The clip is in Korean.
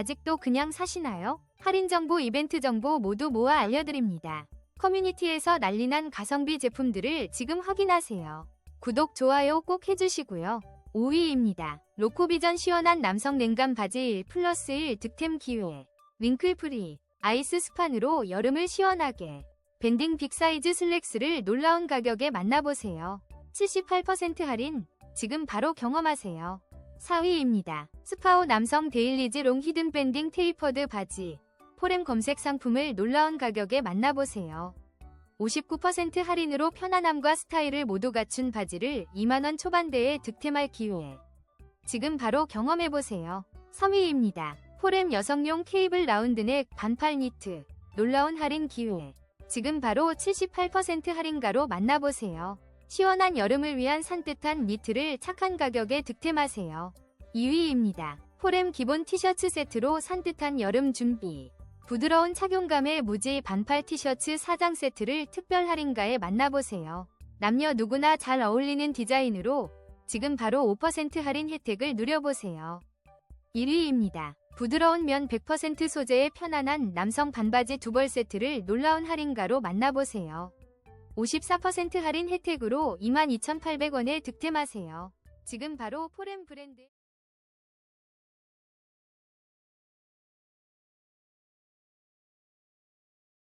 아직도 그냥 사시나요? 할인 정보, 이벤트 정보 모두 모아 알려드립니다. 커뮤니티에서 난리난 가성비 제품들을 지금 확인하세요. 구독, 좋아요 꼭 해주시고요. 5위입니다. 로코비전 시원한 남성 냉감 바지 1 플러스 1 득템 기회. 윙클 프리. 아이스 스판으로 여름을 시원하게. 밴딩 빅사이즈 슬랙스를 놀라운 가격에 만나보세요. 78% 할인. 지금 바로 경험하세요. 4위입니다. 스파오 남성 데일리즈 롱 히든 밴딩 테이퍼드 바지. 포렘 검색 상품을 놀라운 가격에 만나보세요. 59% 할인으로 편안함과 스타일을 모두 갖춘 바지를 2만원 초반대에 득템할 기회. 지금 바로 경험해보세요. 3위입니다. 포렘 여성용 케이블 라운드넥 반팔 니트. 놀라운 할인 기회. 지금 바로 78% 할인가로 만나보세요. 시원한 여름을 위한 산뜻한 니트를 착한 가격에 득템하세요. 2위입니다. 포렘 기본 티셔츠 세트로 산뜻한 여름 준비. 부드러운 착용감의 무지 반팔 티셔츠 4장 세트를 특별 할인가에 만나보세요. 남녀 누구나 잘 어울리는 디자인으로 지금 바로 5% 할인 혜택을 누려보세요. 1위입니다. 부드러운 면 100% 소재의 편안한 남성 반바지 두벌 세트를 놀라운 할인가로 만나보세요. 54% 할인 혜택으로 22,800원에 득템하세요. 지금 바로 포렘 브랜드